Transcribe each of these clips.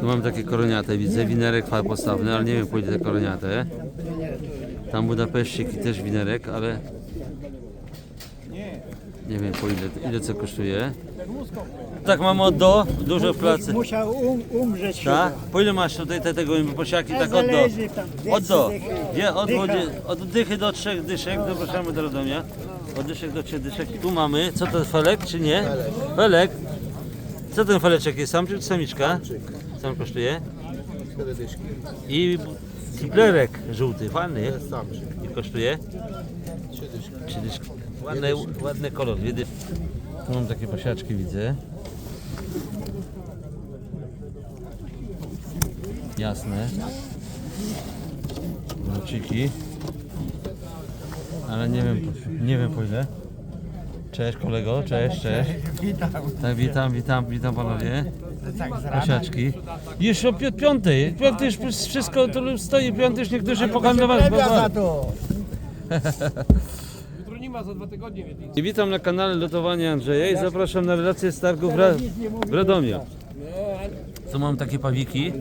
Tu mam takie koroniate, widzę winerek postawny, ale nie wiem po ile te koroniate. Tam Budapeszcik i też winerek, ale nie wiem po ile, ile co kosztuje. Tak mam od do, dużo w pracy. Musiał um, umrzeć Tak? Po ile masz tutaj te, tego posiaki tak od do? Od do. od, od dychy do trzech dyszek, zapraszamy do Radomia. Od dyszek do trzech dyszek. Tu mamy, co to jest felek czy nie? Felek. Co ten feleczek jest? Samczyk czy samiczka? Sam kosztuje? I kiplerek żółty, fajny. I kosztuje? Trzy dyszki. Ładny, ładny kolor, dyszki. Tu mam takie pasiaczki, widzę. Jasne. Wróciki. Ale nie wiem, nie wiem po ile. Cześć kolego, cześć, cześć. Witam. Tak, witam, witam, witam panowie. Tak. Pasiaczki. Już o pi- piątej. Piąty już wszystko tu stoi, piąty już niektórzy za to. Jutro nie ma, za dwa tygodnie więc. I witam na kanale Lotowania Andrzeja i zapraszam na relację z targu w, Ra w Radomiu. Tu mam takie pawiki.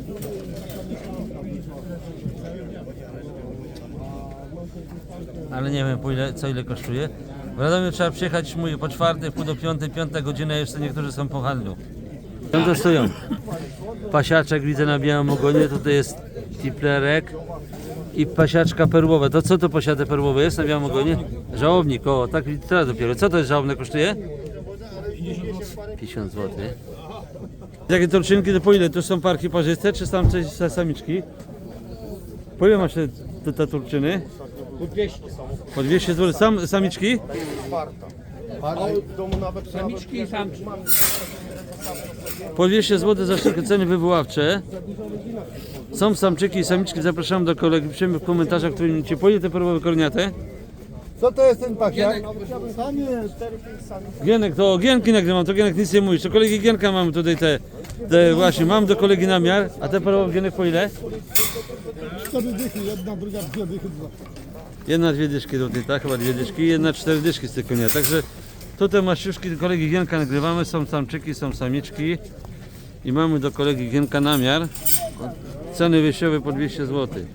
Ale nie wiem po ile, co ile kosztuje. W Radomiu trzeba przyjechać mówię, po czwartej, pół do piątej, piąta godzina, jeszcze niektórzy są po handlu. Tam to stoją. Pasiaczek widzę na białym ogonie, tutaj jest tiplerek i pasiaczka perłowa. To co to pasiate perłowe jest na białym ogonie? Żałobnik, o, tak teraz dopiero. Co to jest żałobne kosztuje? 50 zł. Takie torczynki to po ile? To są parki parzyste, czy tam coś samiczki? Po ile masz te, te, te turczyny? Po 200 są. Po 200 zł. Sam, samiczki? Samiczki i samczyki. Po 200 zł za sztukę ceny wywoławcze. Są samczyki i samiczki. Zapraszam do kolegi. Piszemy w komentarzach, którym ci po ile te perłowe korniate? Co to jest ten pakiet? Tam jest 4 sami. Gienek, to Gienki nagrywam, to Gienek nic nie mówisz. To kolegi Gienka mamy tutaj te, te właśnie, mam do kolegi namiar. A te perłowe Gienek po ile? Cztery dychy, jedna, druga, dwie dychy, dwa. Jedna, dwie dyszki tutaj, tak? Chyba dwie dyszki. Jedna, cztery dyszki z konia. Także tutaj maściuszki do kolegi Gienka nagrywamy. Są samczyki, są samiczki. I mamy do kolegi Gienka namiar. Ceny wyjściowe po 200 zł.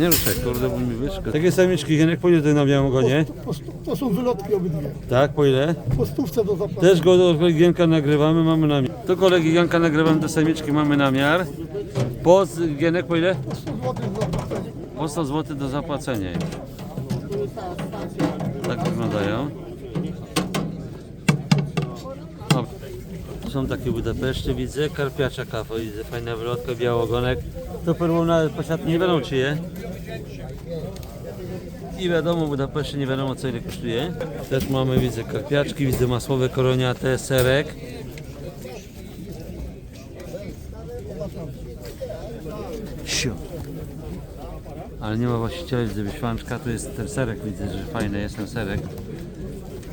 Nie ruszaj, kurde, bo mi wyszko. Takie samiczki, Gienek, po ile tutaj na białym ogonie? Po stu, to są wylotki obydwie. Tak, po ile? Po stówce do zapłaty. Też go do kolegi Gienka nagrywamy, mamy namiar. Do kolegi Gienka nagrywamy do samiczki, mamy namiar. Po Gienek, po ile? 100 zł do zapłacenia. Po 100 zł do zapłacenia. Tak wyglądają. Są takie Budapeszty, widzę. Karpiacza kawa, widzę. Fajna wrotka, białogonek. To perłowna pasiat nie wiadomo czy je. I wiadomo, Budapeszty nie wiadomo co ile kosztuje. Też mamy, widzę, karpiaczki, widzę masłowe koroniate, serek. Siu. Ale nie ma właściciela, widzę wyświanczka, tu jest ten serek, widzę, że fajny jest ten serek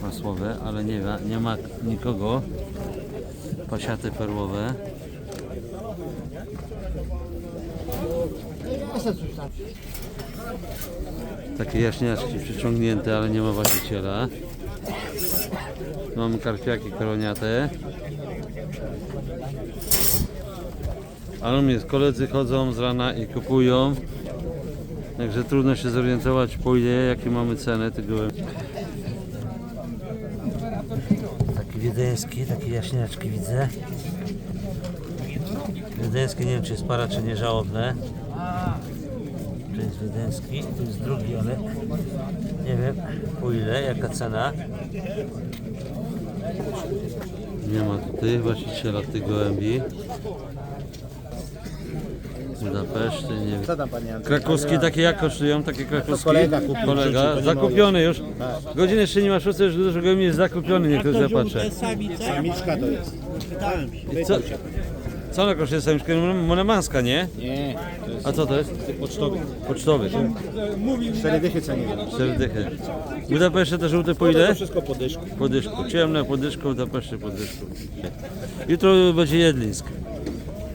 masłowy, ale nie ma, nie ma nikogo. Pasiaty perłowe. Takie jaśniaczki przyciągnięte, ale nie ma właściciela. Mamy karpiaki koroniate. Ale mnie koledzy chodzą z rana i kupują. Także trudno się zorientować po ile, jakie mamy ceny. Taki wiedeński, takie jaśniaczki widzę. Wiedeński, nie wiem czy jest para, czy nie żałobne. To jest wiedeński, to jest drugi, ale nie wiem po ile, jaka cena. Nie ma tutaj właściciela tych gołębi. Budapeszty, nie wiem. Co tam panie Andrzej? Krakowskie takie jak kosztują? Takie krakowskie? kolega kupił, Kolega, nie zakupiony już. Godziny jeszcze nie ma szóstej, już dużo gołębi jest zakupiony, niech ktoś zapatrzę. Samiczka to jest. I Co, co ona kosztuje samiczka? Monemanska, nie? Nie, to jest A co to jest? pocztowy. Pocztowy. Cztery dychy cenię. Cztery dychy. W Budapeszcie te żółte po ile? Wszystko po dyszku. Po dyszku. Ciemne po dyszku, w Budapeszcie po dyszku. Jutro będzie Jedlińsk.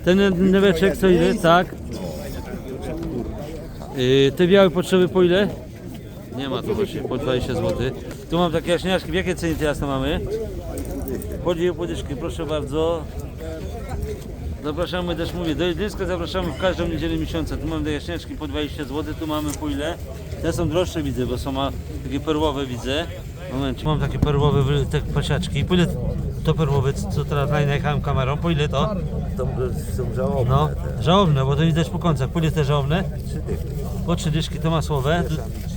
Ten neweczek co ile? Tak. Yy, te białe potrzeby po ile? Nie ma tu właśnie, po 20 zł. Tu mam takie jaśniaczki, w jakie ceny teraz to mamy? Po dwie podyszki, proszę bardzo. Zapraszamy też, mówię, do Jedlińska zapraszamy w każdą niedzielę miesiąca. Tu mamy te jaśniaczki po 20 zł, tu mamy po ile? Te są droższe widzę, bo są ma takie perłowe widzę. Momencie. Mam takie perłowe te pasiaczki. Po ile to perłowe, co teraz najechałem kamerą? Po ile to? To są żałobne. No, żałobne, bo to widać po końcach. Ile te żałobne? Po trzy dyszki to masłowe.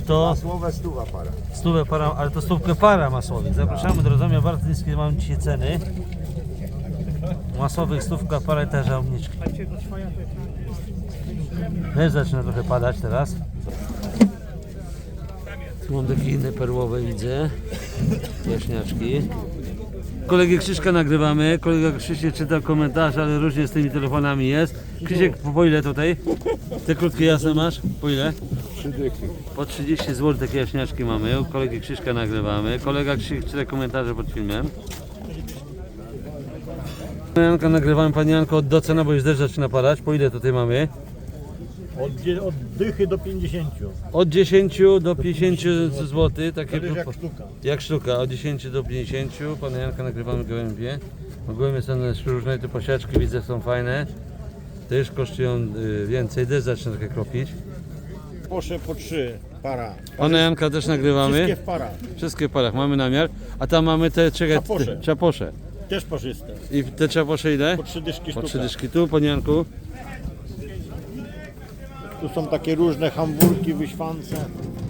To Słowa stuwa para. stówę para, ale to stówkę para masłowych. Zapraszamy do Radomia Bartlińskiej, mam dzisiaj ceny. Masłowych stówka para i te żałobniczki. Też zaczyna trochę padać teraz. Tu mam takie inne perłowe widzę. Jaśniaczki. Kolegę Krzyżka nagrywamy. Kolega Krzysiek czyta komentarze, ale różnie z tymi telefonami jest. Krzysiek, po, po ile tutaj? Te krótkie jasne masz? Po ile? Po 30 zł takie jaśniaczki mamy. U kolegi Krzyżka nagrywamy. Kolega Krzysiek czyta komentarze pod filmem. Janka nagrywamy. Pani Janko docena, bo już deszcz zaczyna padać. Po ile tutaj mamy? Od, dzie- od dychy do 50. Od 10 do 50 zł. Takie jak propo- sztuka. Jak sztuka, od 10 do 50. Pana Janka nagrywamy gołębie. No, Gołębie są różne, te pasiaczki widzę są fajne. Też kosztują y, więcej, też zaczyna trochę kropić. Posze po trzy para. Pana Janka też nagrywamy. Wszystkie w parach. Wszystkie w parach mamy namiar. A tam mamy te, czekaj, Czaposze. te, czaposze. Też parzyste. I te czaposze ile? Po trzy dyszki Po sztuka. trzy dyszki tu, panie Janku. Tu są takie różne hamburki, wyśwance.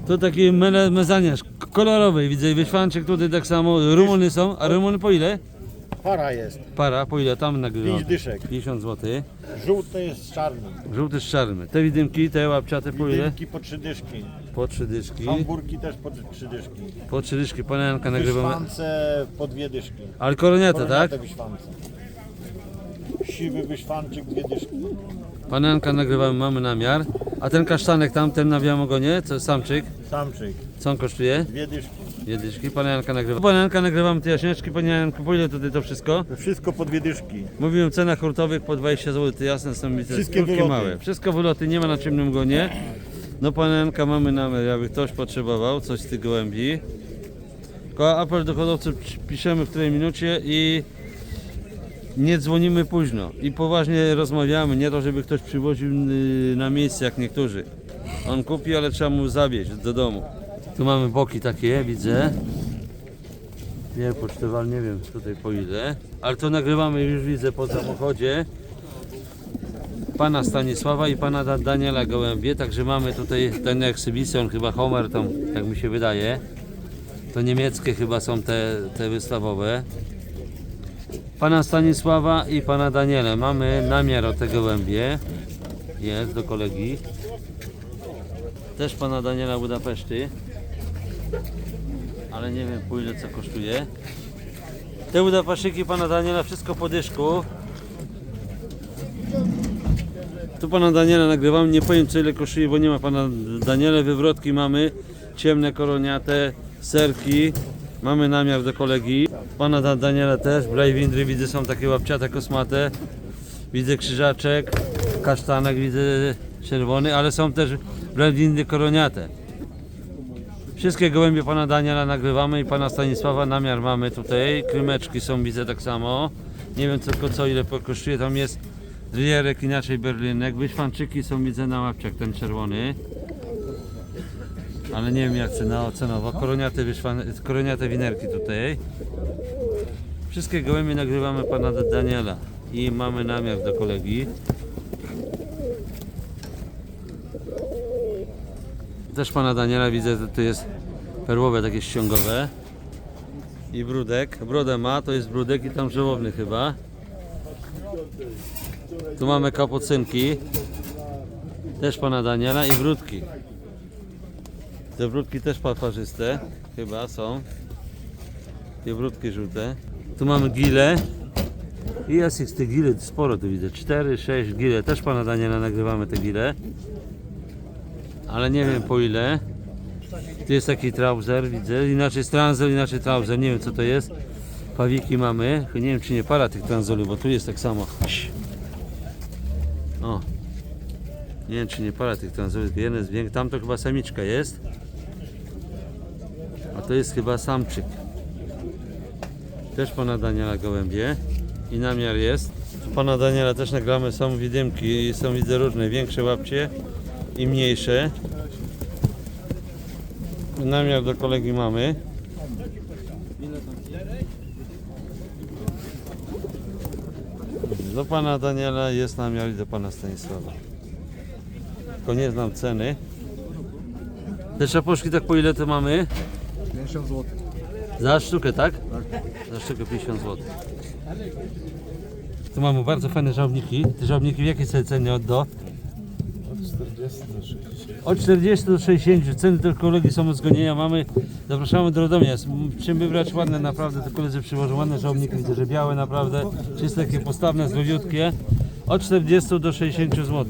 To taki mele- mezaniarz kolorowy, widzę wyświanczyk tutaj tak samo. Rumuny są, a rumuny po ile? Para jest. Para, po ile? Tam nagrywam. Pięć dyszek. 50 zł. Żółte jest z czarnym. Żółty z czarny. Te widymki, te łapciate po ile? Dymki po trzy dyszki. Po trzy dyszki. Hamburki też po trzy dyszki. Po trzy dyszki, pana Janka nagrywamy. Wyśwance po dwie dyszki. Ale koroniate, tak? Koroniate wyśwance. Siwy wyśwanczyk, dwie dyszki. Pana Janka nagrywamy, mamy namiar. A ten kasztanek tam, ten na białym ogonie, co samczyk, Samczyk, co on kosztuje? dwie dyszki. Jedyczki, pana Janka nagrywa. Pana Janka nagrywamy te jaśniaczki, panie Janku, po ile tutaj to wszystko? Wszystko po dwie dyszki. Mówiłem o cenach hurtowych po 20 zł, te jasne są mi te Wszystkie wyloty. małe. Wszystko wyloty, nie ma na ciemnym gonie. No pana Janka mamy namiar, jakby ktoś potrzebował coś z tych gołębi. Tylko apel do hodowców pi- piszemy w której minucie i nie dzwonimy późno i poważnie rozmawiamy, nie to żeby ktoś przywoził y, na miejsce jak niektórzy. On kupi, ale trzeba mu zawieźć do domu. Tu mamy boki takie, widzę. Nie pocztowal, nie wiem tutaj po ile, ale to nagrywamy już widzę po samochodzie pana Stanisława i pana Da- Daniela Gołębie, także mamy tutaj ten eksybicję, on chyba Homer tam, jak mi się wydaje. To niemieckie chyba są te, te wystawowe. Pana Stanisława i pana Daniela. Mamy namiar o te gołębie. Jest do kolegi. Też pana Daniela Budapeszty. Ale nie wiem po ile co kosztuje. Te Budapesztyki pana Daniela wszystko po dyszku. Tu pana Daniela nagrywam, nie powiem co ile kosztuje, bo nie ma pana Daniela. Wywrotki mamy, ciemne koroniate, serki. Mamy namiar do kolegi. Pana Da- Daniela też, Brajwindry widzę są takie łapciate, kosmate. Widzę krzyżaczek, kasztanek widzę czerwony, ale są też Brajwindry koroniate. Wszystkie gołębie pana Daniela nagrywamy i pana Stanisława namiar mamy tutaj. Krymeczki są widzę tak samo. Nie wiem co, co ile kosztuje. Tam jest Rierek, inaczej berlinek. Wyświanczyki są widzę na łapciach, ten czerwony. Ale nie wiem jak cena cenowo. Koroniate, koroniate winerki tutaj. Wszystkie gołębie nagrywamy pana Da- Daniela. I mamy namiar do kolegi. Też pana Daniela widzę, że tu jest perłowe takie ściągowe. I brudek. Brodę ma, to jest brudek i tam żołowny chyba. Tu mamy kapucynki. Też pana Daniela i brudki. Te brudki też pa- parzyste, chyba są. Te brudki żółte. Tu mamy gile. I jest ich tych gile sporo tu widzę. 4, 6 gile. Też pana Daniela nagrywamy te gile. Ale nie wiem po ile. Tu jest taki trouser, widzę. Inaczej jest tranzel, inaczej trouser. Nie wiem co to jest. Pawiki mamy. Nie wiem czy nie para tych tranzoli, bo tu jest tak samo. O. Nie wiem czy nie para tych tranzoli, tylko jeden jest większy. Tam to chyba samiczka jest. To jest chyba samczyk. Też pana Daniela gołębie. I namiar jest. Pana Daniela też nagramy, są widymki, są widzę różne, większe łapcie i mniejsze. Namiar do kolegi mamy. Do pana Daniela jest namiar i do pana Stanisława. Tylko nie znam ceny. Te czapuszki tak po ile to mamy? 50 zł. Za sztukę, tak? Tak. Za sztukę 50 zł. Tu mamy bardzo fajne żałobniki. Te żałobniki w jakiej cenie od do? Od 40 do 60. Ceny tylko kolegi są od zgonienia. Mamy, zapraszamy do Radomia. Czym wybrać ładne naprawdę. Te koledzy przywożą ładne żałobniki. Widzę, że białe naprawdę. Czyste, takie postawne, zdrowiutkie. Od 40 do 60 zł.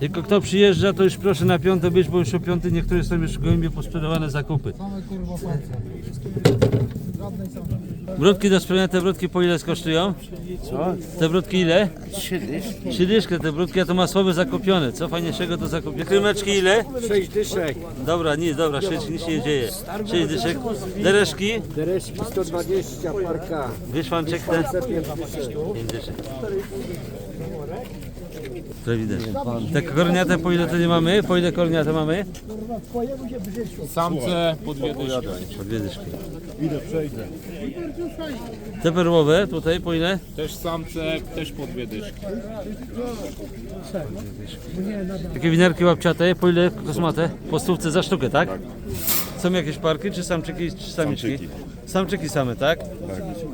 Tylko kto przyjeżdża, to już proszę na piąte być, bo już o piąty niektóre są już gołębie posprzedawane zakupy. Same kurwa. Żadnej do sprzedania, te brudki po ile kosztują? Co? Te brudki ile? Trzy dyszki. Trzy dyszki, te brudki, a to masłowe zakupione. Co fajniejszego do zakupienia? Krymeczki ile? Sześć dyszek. Dobra, nic, dobra, sześć, nic się nie dzieje. Sześć dyszek. Dereszki? Dereszki 120 parka. Wyszwanczek te? Te pięć dyszek. To widać. Te korniate po ile to nie mamy? Po ile korniate mamy? Samce po dwie dyszki. Po dwie dyszki. Ile przejdę? Te perłowe tutaj po ile? Też samce, też po dwie dyszki. Takie winerki łapciate, po ile kosmate? Po stówce za sztukę, tak? Są jakieś parki, czy samczyki, czy samiczki? Samczyki same, tak?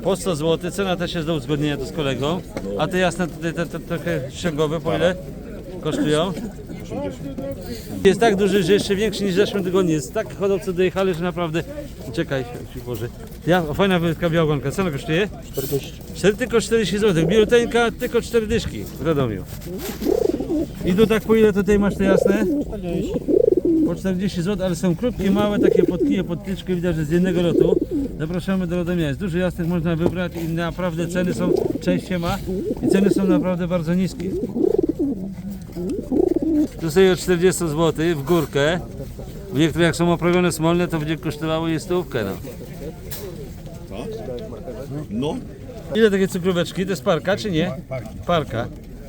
Po 100 zł, cena też jest do uzgodnienia to z kolegą. A te jasne tutaj, te, te trochę ściągowe, po ile kosztują? Jest tak duży, że jeszcze większy niż w zeszłym tygodniu. Jest tak hodowcy dojechali, że naprawdę... Czekaj, się Boże. Ja, o, fajna wielka białogonka. Co ona kosztuje? 40. 4, tylko 40 zł. Biuteńka tylko 4 dyszki w Radomiu. I tu tak po ile tutaj masz te jasne? Po 40 zł, ale są krótkie, małe, takie podkije, podtyczki, widać, że z jednego lotu. Zapraszamy do Radomia. Jest dużo jasnych, można wybrać i naprawdę ceny są, część się ma i ceny są naprawdę bardzo niskie. Tu sobie od 40 zł w górkę. W niektórych jak są oprawione smolne, to będzie kosztowało je stówkę. No. No. Ile takie cukróweczki? To jest parka czy nie? Parka.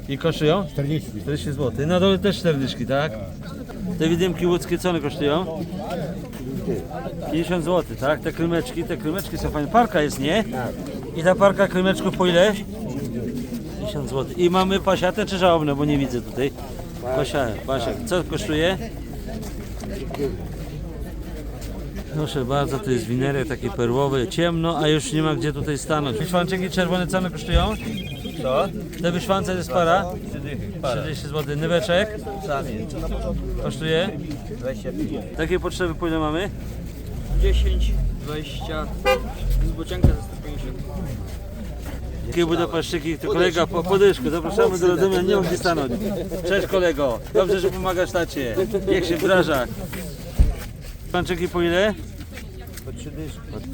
I kosztują? 40. 40 zł. Na dole też 40, tak? Te widymki łódzkie co one kosztują? 50 zł, tak? Te krymeczki, te krymeczki są fajne. Parka jest, nie? I ta parka krymeczków po ile? 50 zł. I mamy pasiatę czy żałobne, bo nie widzę tutaj. Pasia, pasia. Co kosztuje? Proszę bardzo, to jest winerek taki perłowy, ciemno, a już nie ma gdzie tutaj stanąć. Wyszwanczyki czerwone co one kosztują? Co? Te wyszwance to jest para? 30 zł. Nyweczek? Kosztuje? 25. Takie potrzeby po ile mamy? 10, 20, z bocianka za 150. Takie budapeszczyki, to kolega po podyszku, zapraszamy do Radomia, nie gdzie stanąć. Cześć kolego, dobrze, że pomagasz tacie. Niech się wraża. Panczyki po ile?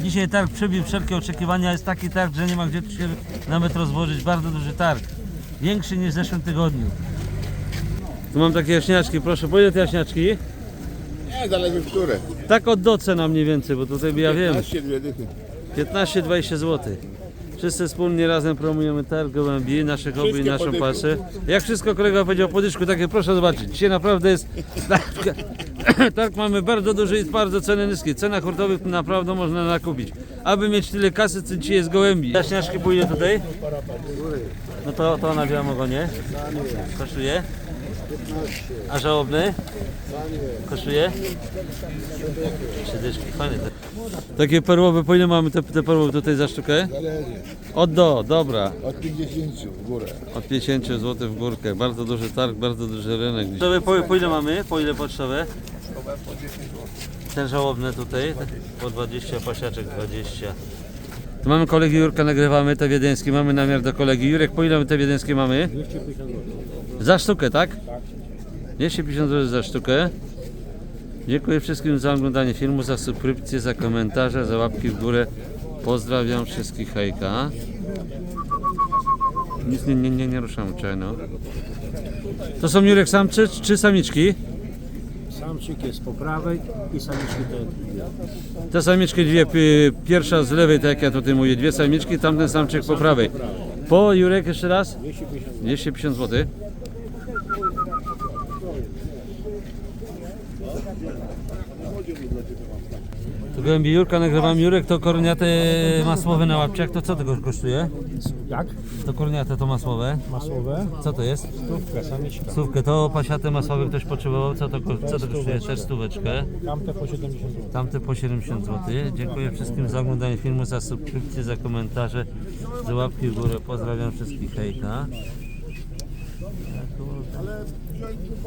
Dzisiaj targ przebił wszelkie oczekiwania, jest taki targ, że nie ma gdzie tu się nawet rozłożyć. Bardzo duży targ. Większy niż w zeszłym tygodniu. Tu mam takie jaśniaczki, proszę, po ile te jaśniaczki? Nie, zależy w które. Tak od do cena mniej więcej, bo tutaj ja wiem. 15, dwie dychy. 15-20 zł. Wszyscy wspólnie razem promujemy targ gołębi, nasze hobby i naszą pasję. Jak wszystko kolega powiedział po dyszku, takie proszę zobaczyć. Dzisiaj naprawdę jest targ, targ mamy bardzo duży i bardzo ceny niskie. Cena hurtowych naprawdę można nakupić. Aby mieć tyle kasy, co dzisiaj jest gołębi. Jaśniaczki pójdzie tutaj? No to, to na białym ogonie. Kosztuje? A żałobny? Kosztuje? Trzy dyszki, fajne te. Takie perłowe, po ile mamy te, te perłowe tutaj za sztukę? Od do, dobra. Od 50 w górę. Od 50 zł w górkę. Bardzo duży targ, bardzo duży rynek. Pocztowe po, po ile mamy? Po ile pocztowe? Ten żałobny tutaj, po 20, pasiaczek 20. Tu mamy kolegi Jurka, nagrywamy te wiedeńskie, mamy namiar do kolegi. Jurek, po ile my te wiedeńskie mamy? 250 zł. Za sztukę, tak? Tak. 250 zł za sztukę. Dziękuję wszystkim za oglądanie filmu, za subskrypcję, za komentarze, za łapki w górę. Pozdrawiam wszystkich, hejka. Nic nie, nie, nie, nie ruszam, czekaj no. To są Jurek samcze czy samiczki? Samczyk. Jest po prawej i samiczki te dwie. Te samiczki dwie, pi- pierwsza z lewej, tak jak ja tutaj mówię, dwie samiczki, tamten samczyk po prawej. Po Jurek jeszcze raz? 250 250 zł. Gołębi Jurka nagrywam. Jurek to korniate masłowe na łapciach. To co tego kosztuje? Jak? To korniate to masłowe. Masłowe? Co to jest? Stówka, samiczka. Stówkę. To pasiate masłowe ktoś potrzebował. Co to, co to kosztuje? Też stóweczkę. Tamte po 70 zł. Tamte po 70 zł. Dziękuję wszystkim za oglądanie filmu, za subskrypcję, za komentarze, za łapki w górę. Pozdrawiam wszystkich. Hejka.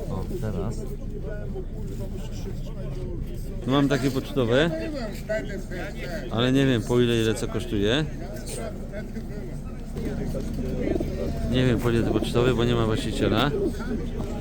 O, teraz. Mam takie pocztowe, ale nie wiem po ile ile co kosztuje. Nie wiem po ile to pocztowe, bo nie ma właściciela.